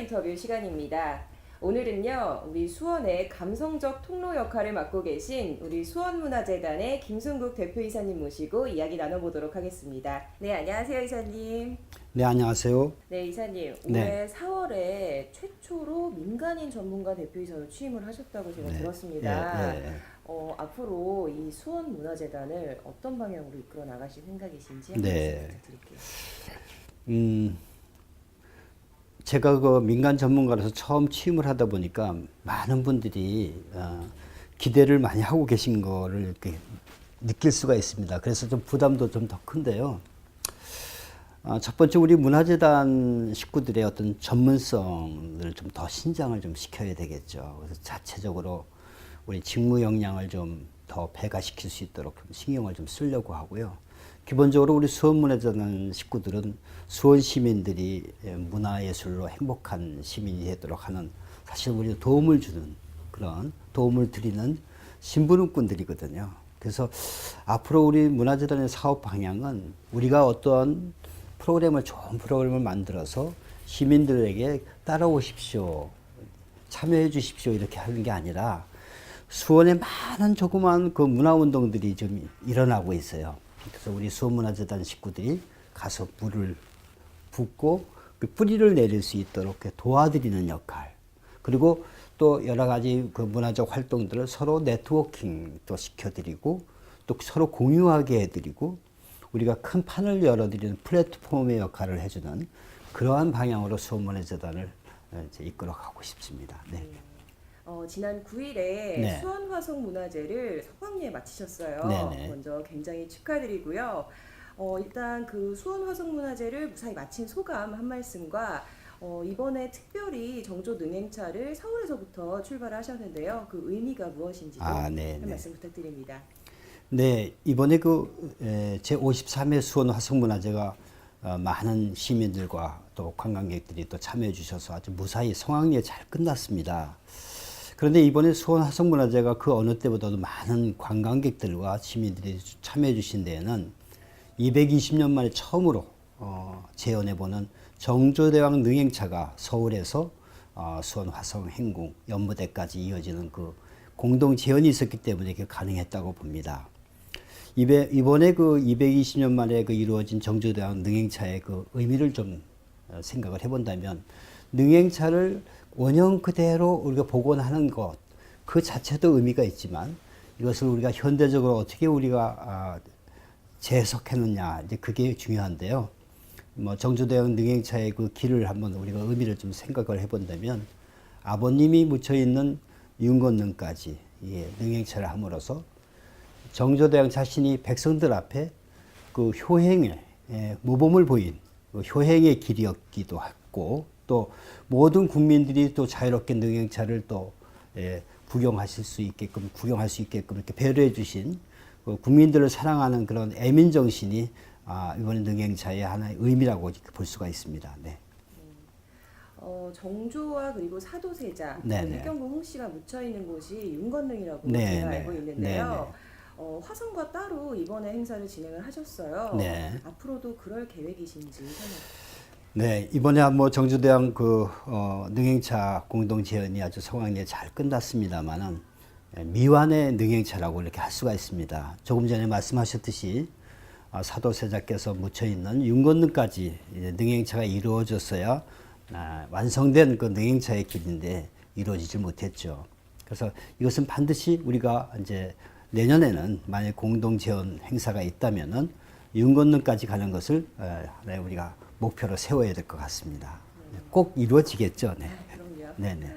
인터뷰 시간입니다. 오늘은요, 우리 수원의 감성적 통로 역할을 맡고 계신 우리 수원문화재단의 김순국 대표이사님 모시고 이야기 나눠보도록 하겠습니다. 네, 안녕하세요, 이사님. 네, 안녕하세요. 네, 이사님. 네. 올해 4월에 최초로 민간인 전문가 대표이사로 취임을 하셨다고 제가 네. 들었습니다. 예, 예. 어, 앞으로 이 수원문화재단을 어떤 방향으로 이끌어 나가실 생각이신지 한 네. 말씀 부탁드릴게요. 음, 제가 그 민간 전문가로서 처음 취임을 하다 보니까 많은 분들이 어, 기대를 많이 하고 계신 거를 이렇게 느낄 수가 있습니다. 그래서 좀 부담도 좀 더 큰데요. 어, 첫 번째 우리 문화재단 식구들의 어떤 전문성을 좀 더 신장을 좀 시켜야 되겠죠. 그래서 자체적으로 우리 직무 역량을 좀 더 배가시킬 수 있도록 좀 신경을 좀 쓰려고 하고요. 기본적으로 우리 수원문화재단 식구들은 수원 시민들이 예, 문화예술로 행복한 시민이 되도록 하는 사실 우리 도움을 주는 그런 도움을 드리는 심부름꾼들이거든요. 그래서 앞으로 우리 문화재단의 사업 방향은 우리가 어떤 프로그램을 좋은 프로그램을 만들어서 시민들에게 따라오십시오. 참여해 주십시오. 이렇게 하는 게 아니라 수원에 많은 조그만 그 문화운동들이 좀 일어나고 있어요. 그래서 우리 수원문화재단 식구들이 가서 물을 붓고 그 뿌리를 내릴 수 있도록 도와드리는 역할. 그리고 또 여러 가지 그 문화적 활동들을 서로 네트워킹도 시켜드리고 또 서로 공유하게 해드리고 우리가 큰 판을 열어드리는 플랫폼의 역할을 해주는 그러한 방향으로 수원문화재단을 이제 이끌어가고 싶습니다. 네. 어, 지난 9일에 네. 수원화성문화제를 성황리에 마치셨어요. 네네. 먼저 굉장히 축하드리고요. 어, 일단 그 수원화성문화제를 무사히 마친 소감 한 말씀과 어, 이번에 특별히 정조 능행차를 서울에서부터 출발하셨는데요. 그 의미가 무엇인지 아, 네, 한 네. 말씀 부탁드립니다. 네, 이번에 그 제 53회 수원 화성문화제가 어, 많은 시민들과 또 관광객들이 또 참여해 주셔서 아주 무사히 성황리에 잘 끝났습니다. 그런데 이번에 수원 화성문화제가 그 어느 때보다도 많은 관광객들과 시민들이 참여해 주신 데에는 220년 만에 처음으로 어, 재현해 보는 정조대왕 능행차가 서울에서 어, 수원 화성 행궁 연무대까지 이어지는 그 공동 재현이 있었기 때문에 이게 가능했다고 봅니다. 이번에 그 220년 만에 그 이루어진 정조대왕 능행차의 그 의미를 좀 어, 생각을 해본다면 능행차를 원형 그대로 우리가 복원하는 것 그 자체도 의미가 있지만 이것을 우리가 현대적으로 어떻게 우리가 아, 재해석했느냐 이제 그게 중요한데요. 뭐 정조대왕 능행차의 그 길을 한번 우리가 의미를 좀 생각을 해본다면 아버님이 묻혀 있는 윤건능까지 예, 능행차를 함으로써 정조대왕 자신이 백성들 앞에 그 효행의 예, 모범을 보인 그 효행의 길이었기도 했고 또 모든 국민들이 또 자유롭게 능행차를 또 예, 구경하실 수 있게끔 구경할 수 있게끔 이렇게 배려해 주신 그 국민들을 사랑하는 그런 애민 정신이 아, 이번 능행차의 하나의 의미라고 볼 수가 있습니다. 네. 어, 정조와 그리고 사도세자 네네. 흑경궁 홍씨가 묻혀 있는 곳이 윤건능이라고 네, 제가 네. 알고 있는데요. 네, 네. 어, 화성과 따로 이번에 행사를 진행을 하셨어요. 네. 앞으로도 그럴 계획이신지 설명. 네, 이번에 뭐 정주대왕 그 어, 능행차 공동 재현이 아주 성황리에 잘 끝났습니다만은 예, 미완의 능행차라고 이렇게 할 수가 있습니다. 조금 전에 말씀하셨듯이 아, 사도세자께서 묻혀 있는 윤건능까지 능행차가 이루어졌어야 아, 완성된 그 능행차의 길인데 이루어지지 못했죠. 그래서 이것은 반드시 우리가 이제 내년에는 만약 공동 재원 행사가 있다면은 윤건능까지 가는 것을 에, 우리가 목표로 세워야 될 것 같습니다. 꼭 이루어지겠죠. 네. 아, 그럼요. 네네.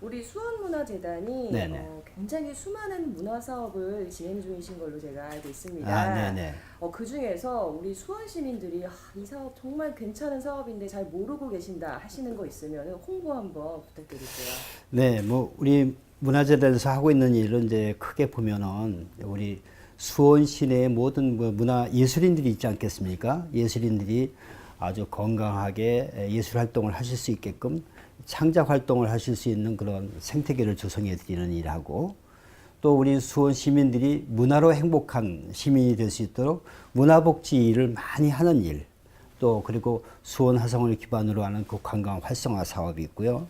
우리 수원문화재단이 네네. 어, 굉장히 수많은 문화 사업을 진행 중이신 걸로 제가 알고 있습니다. 아, 네네. 어, 그 중에서 우리 수원 시민들이 아, 이 사업 정말 괜찮은 사업인데 잘 모르고 계신다 하시는 거 있으면 홍보 한번 부탁드릴게요. 네, 뭐 우리 문화재단에서 하고 있는 일은 이제 크게 보면은 우리 수원 시내의 모든 뭐 문화 예술인들이 있지 않겠습니까? 예술인들이 아주 건강하게 예술 활동을 하실 수 있게끔 창작 활동을 하실 수 있는 그런 생태계를 조성해 드리는 일하고 또 우리 수원 시민들이 문화로 행복한 시민이 될 수 있도록 문화복지 일을 많이 하는 일, 또 그리고 수원 화성을 기반으로 하는 그 관광 활성화 사업이 있고요.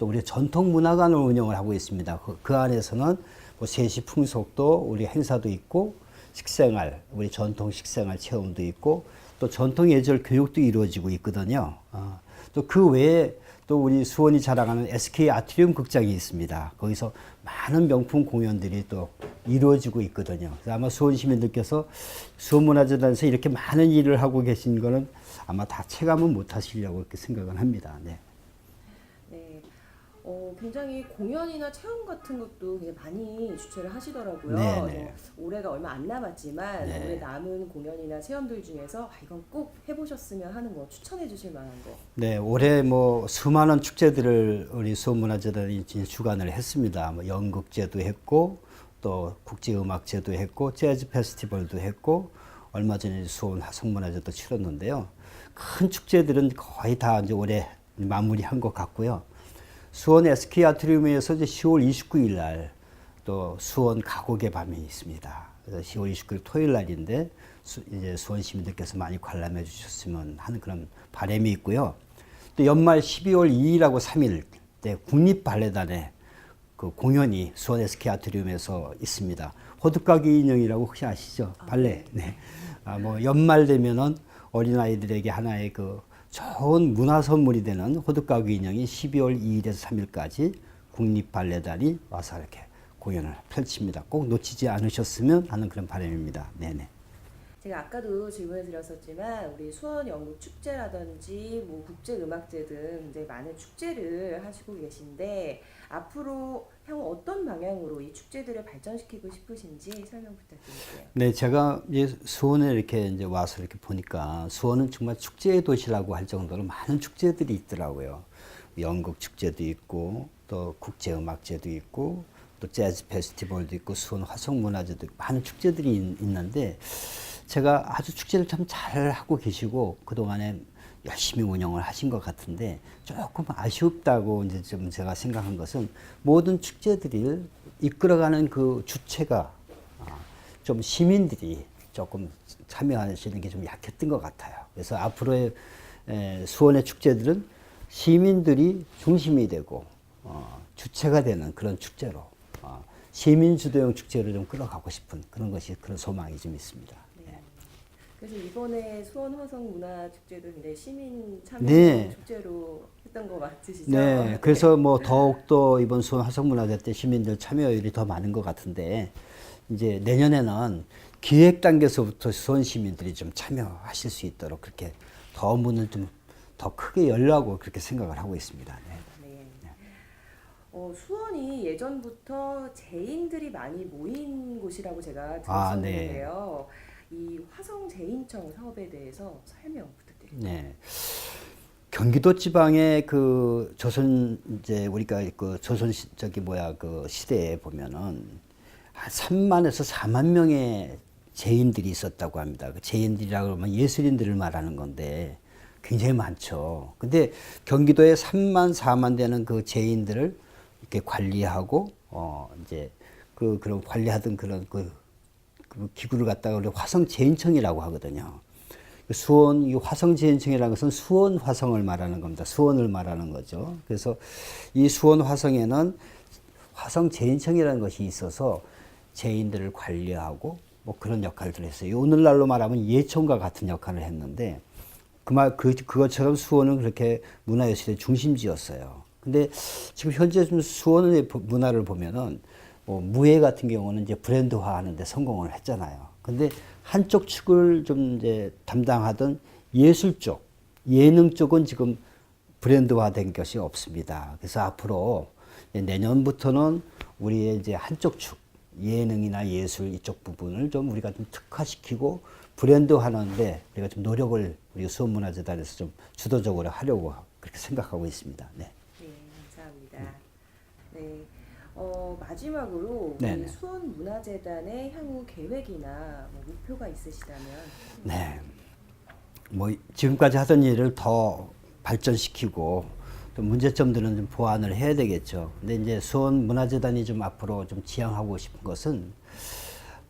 또 우리 전통 문화관을 운영을 하고 있습니다. 그, 그 안에서는 뭐 세시 풍속도 우리 행사도 있고 식생활, 우리 전통 식생활 체험도 있고 또 전통 예절 교육도 이루어지고 있거든요. 어, 또그 외에 또 우리 수원이 자랑하는 SK 아트리움 극장이 있습니다. 거기서 많은 명품 공연들이 또 이루어지고 있거든요. 아마 수원 시민들께서 수원문화재단에서 이렇게 많은 일을 하고 계신 거는 아마 다 체감은 못 하시려고 이렇게 생각은 합니다. 네. 네. 어, 굉장히 공연이나 체험 같은 것도 굉장히 많이 주최를 하시더라고요. 네, 네. 어, 올해가 얼마 안 남았지만 네. 올해 남은 공연이나 체험들 중에서 아, 이건 꼭 해보셨으면 하는 거 추천해 주실 만한 거. 네, 올해 뭐 수많은 축제들을 우리 수원문화재단이 이제 주관을 했습니다. 뭐 연극제도 했고 또 국제음악제도 했고 재즈 페스티벌도 했고 얼마 전에 수원 화성문화제도 치렀는데요. 큰 축제들은 거의 다 이제 올해 마무리한 것 같고요. 수원 SK 아트리움에서 이제 10월 29일 날 또 수원 가곡의 밤이 있습니다. 그래서 10월 29일 토요일 날인데 수, 이제 수원 시민들께서 많이 관람해 주셨으면 하는 그런 바람이 있고요. 또 연말 12월 2일하고 3일 때 국립 발레단의 그 공연이 수원 SK 아트리움에서 있습니다. 호두까기 인형이라고 혹시 아시죠? 발레. 네. 아, 뭐 연말 되면은 어린 아이들에게 하나의 그 좋은 문화 선물이 되는 호두까기 인형이 12월 2일에서 3일까지 국립 발레단이 와서 이렇게 공연을 펼칩니다. 꼭 놓치지 않으셨으면 하는 그런 바람입니다. 네네. 제가 아까도 질문을 드렸었지만 우리 수원 연극 축제라든지 뭐 국제 음악제 등 이제 많은 축제를 하시고 계신데 앞으로 향후 어떤 방향으로 이 축제들을 발전시키고 싶으신지 설명 부탁드릴게요. 네, 제가 이제 수원에 이렇게 이제 와서 이렇게 보니까 수원은 정말 축제의 도시라고 할 정도로 많은 축제들이 있더라고요. 연극 축제도 있고 또 국제 음악제도 있고 또 재즈 페스티벌도 있고 수원 화성문화제도 있고 많은 축제들이 있, 있는데 제가 아주 축제를 참 잘 하고 계시고 그동안에 열심히 운영을 하신 것 같은데 조금 아쉽다고 이제 좀 제가 생각한 것은 모든 축제들을 이끌어가는 그 주체가 아, 좀 시민들이 조금 참여하시는 게 좀 약했던 것 같아요. 그래서 앞으로의 에, 수원의 축제들은 시민들이 중심이 되고 어, 주체가 되는 그런 축제로 어, 시민 주도형 축제로 좀 끌어가고 싶은 그런 것이 그런 소망이 좀 있습니다. 네. 그래서 이번에 수원 화성 문화 축제도 굉장히 시민 참여 네. 축제로 했던 거 맞으시죠? 네, 그래서 뭐 더욱더 이번 수원 화성문화제 때 시민들 참여율이 더 많은 것 같은데 이제 내년에는 기획 단계에서부터 수원 시민들이 좀 참여하실 수 있도록 그렇게 더 문을 좀 더 크게 열라고 그렇게 생각을 하고 있습니다. 네. 네. 어, 수원이 예전부터 제인들이 많이 모인 곳이라고 제가 아, 들었었는데요. 이 화성 제인청 사업에 대해서 설명 부탁드립니다. 네. 경기도 지방의 그 조선 이제 우리가 그 조선 시, 저기 뭐야 그 시대에 보면은 한 3만에서 4만 명의 제인들이 있었다고 합니다. 그 제인들이라고 하면 예술인들을 말하는 건데 굉장히 많죠. 근데 경기도에 3만 4만 되는 그 제인들을 이렇게 관리하고 어 이제 그 그런 관리하던 그런 그, 그 기구를 갖다가 우리 화성 제인청이라고 하거든요. 그 수원 이 화성 제인청이라는 것은 수원 화성을 말하는 겁니다. 수원을 말하는 거죠. 그래서 이 수원 화성에는 화성 제인청이라는 것이 있어서 제인들을 관리하고 뭐 그런 역할들을 했어요. 오늘날로 말하면 예청과 같은 역할을 했는데 그말 그 그것처럼 수원은 그렇게 문화예술의 중심지였어요. 근데 지금 현재 좀 수원의 보- 문화를 보면은 뭐 무예 같은 경우는 이제 브랜드화 하는데 성공을 했잖아요. 근데 한쪽 축을 좀 이제 담당하던 예술 쪽, 예능 쪽은 지금 브랜드화된 것이 없습니다. 그래서 앞으로 내년부터는 우리의 이제 한쪽 축, 예능이나 예술 이쪽 부분을 좀 우리가 좀 특화시키고 브랜드화하는데 우리가 좀 노력을 우리 수원문화재단에서 좀 주도적으로 하려고 그렇게 생각하고 있습니다. 네. 네, 감사합니다. 네. 어, 마지막으로 네, 우리 네. 수원 문화재단의 향후 계획이나 뭐 목표가 있으시다면 네. 뭐 지금까지 하던 일을 더 발전시키고 또 문제점들은 좀 보완을 해야 되겠죠. 근데 이제 수원 문화재단이 좀 앞으로 좀 지향하고 싶은 것은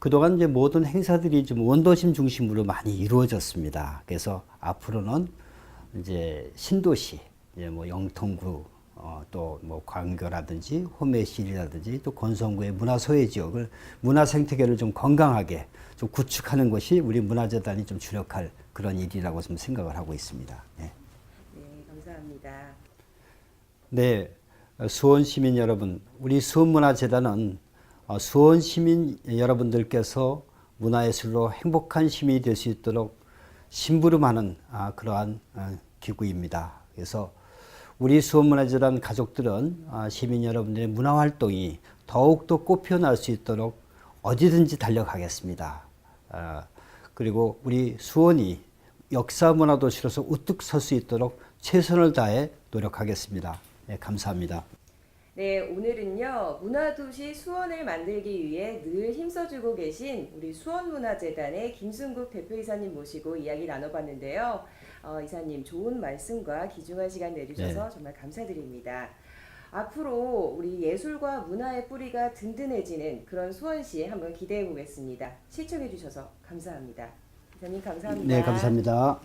그동안 이제 모든 행사들이 좀 원도심 중심으로 많이 이루어졌습니다. 그래서 앞으로는 이제 신도시, 이제 뭐 영통구, 어, 또뭐 광교라든지 호매실이라든지 또 건성구의 문화 소외 지역을 문화 생태계를 좀 건강하게 좀 구축하는 것이 우리 문화재단이 좀 주력할 그런 일이라고 좀 생각을 하고 있습니다. 네. 네, 감사합니다. 네, 어, 수원 시민 여러분, 우리 수원문화재단은 어, 수원 시민 여러분들께서 문화예술로 행복한 시민이 될 수 있도록 심부름하는 아, 그러한 어, 기구입니다. 그래서 우리 수원문화재단 가족들은 아, 시민 여러분들의 문화활동이 더욱더 꽃피어날 수 있도록 어디든지 달려가겠습니다. 아, 그리고 우리 수원이 역사 문화 도시로서 우뚝 설 수 있도록 최선을 다해 노력하겠습니다. 네, 감사합니다. 네, 오늘은요, 문화도시 수원을 만들기 위해 늘 힘써주고 계신 우리 수원문화재단의 김순국 대표이사님 모시고 이야기 나눠봤는데요. 어, 이사님, 좋은 말씀과 귀중한 시간 내주셔서 네. 정말 감사드립니다. 앞으로 우리 예술과 문화의 뿌리가 든든해지는 그런 수원시 한번 기대해 보겠습니다. 시청해 주셔서 감사합니다. 이사님 감사합니다. 네, 감사합니다.